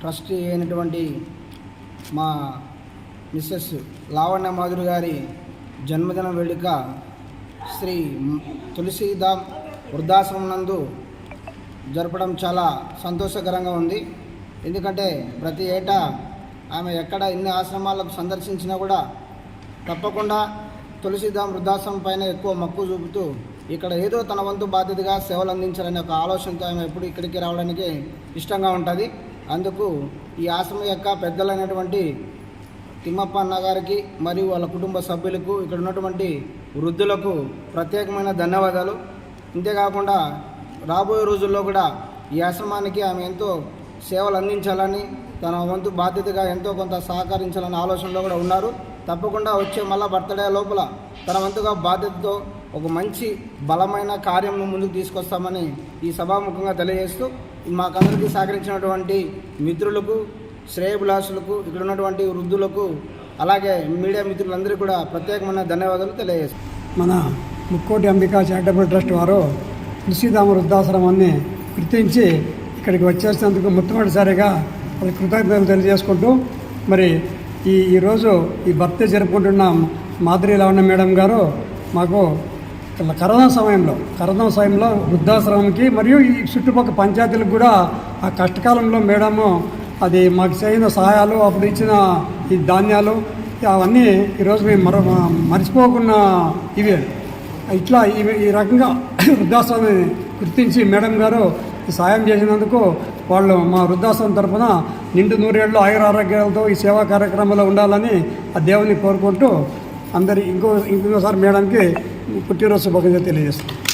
Trustee అయినటువంటి మా missus Lavanya Madhuri గారి జన్మదిన వేడుక శ్రీ మ్- తులసీదాం వృద్ధాశ్రమం నందు జరపడం చాలా సంతోషకరంగా ఉంది. ఎందుకంటే ప్రతి ఏటా ఆమె ఎక్కడ ఎన్ని ఆశ్రమాలకు సందర్శించినా కూడా తప్పకుండా తులసిదాం వృద్ధాశ్రమం పైన ఎక్కువ మక్కువ చూపుతూ ఇక్కడ ఏదో తన వంతు బాధ్యతగా సేవలు అందించాలనే ఒక ఆలోచనతో ఆమె ఎప్పుడు ఇక్కడికి రావడానికి ఇష్టంగా ఉంటుంది. అందుకు ఈ ఆశ్రమం యొక్క పెద్దలైనటువంటి తిమ్మప్ప అన్నగారికి మరియు వాళ్ళ కుటుంబ సభ్యులకు ఇక్కడ ఉన్నటువంటి వృద్ధులకు ప్రత్యేకమైన ధన్యవాదాలు. అంతేకాకుండా రాబోయే రోజుల్లో కూడా ఈ ఆశ్రమానికి ఆమె ఎంతో సేవలు అందించాలని తన వంతు బాధ్యతగా ఎంతో కొంత సహకరించాలనే ఆలోచనలో కూడా ఉన్నారు. తప్పకుండా వచ్చే మళ్ళా బర్త్డే లోపల తన వంతుగా బాధ్యతతో ఒక మంచి బలమైన కార్యంను ముందుకు తీసుకొస్తామని ఈ సభాముఖంగా తెలియజేస్తూ మాకందరికీ సహకరించినటువంటి మిత్రులకు శ్రేయభిలాషులకు ఇక్కడ ఉన్నటువంటి వృద్ధులకు అలాగే మీడియా మిత్రులందరికీ కూడా ప్రత్యేకమైన ధన్యవాదాలు తెలియజేస్తాం. మన ముక్కోటి అంబికా చారిటబుల్ ట్రస్ట్ వారు నిశ్చితామ వృద్ధాశ్రమాన్ని గుర్తించి ఇక్కడికి వచ్చేసినందుకు మొట్టమొదటిసారిగా వాళ్ళకి కృతజ్ఞతలు తెలియజేసుకుంటూ మరి ఈ ఈరోజు ఈ బర్త్డే జరుపుకుంటున్న మాధురి లవణ మేడం గారు మాకు ఇలా కరోనా సమయంలో కరోనా సమయంలో వృద్ధాశ్రమంకి మరియు ఈ చుట్టుపక్కల పంచాయతీలకు కూడా ఆ కష్టకాలంలో మేడము అది మాకు చేసిన సహాయాలు అప్పుడు ఇచ్చిన ఈ ధాన్యాలు అవన్నీ ఈరోజు మేము మర మర్చిపోకున్న ఇవి. ఇట్లా ఈ ఈ రకంగా వృద్ధాశ్రమాన్ని గుర్తించి మేడం గారు సాయం చేసినందుకు వాళ్ళు మా వృద్ధాశ్రమం తరఫున నిండు నూరేళ్ళు ఆయుర ఆరోగ్యాలతో ఈ సేవా కార్యక్రమంలో ఉండాలని ఆ దేవుని కోరుకుంటూ అందరి ఇంకో ఇంకొకసారి మేడంకి పుట్టినరోజు శుభాకాంక్షలు తెలియజేస్తాం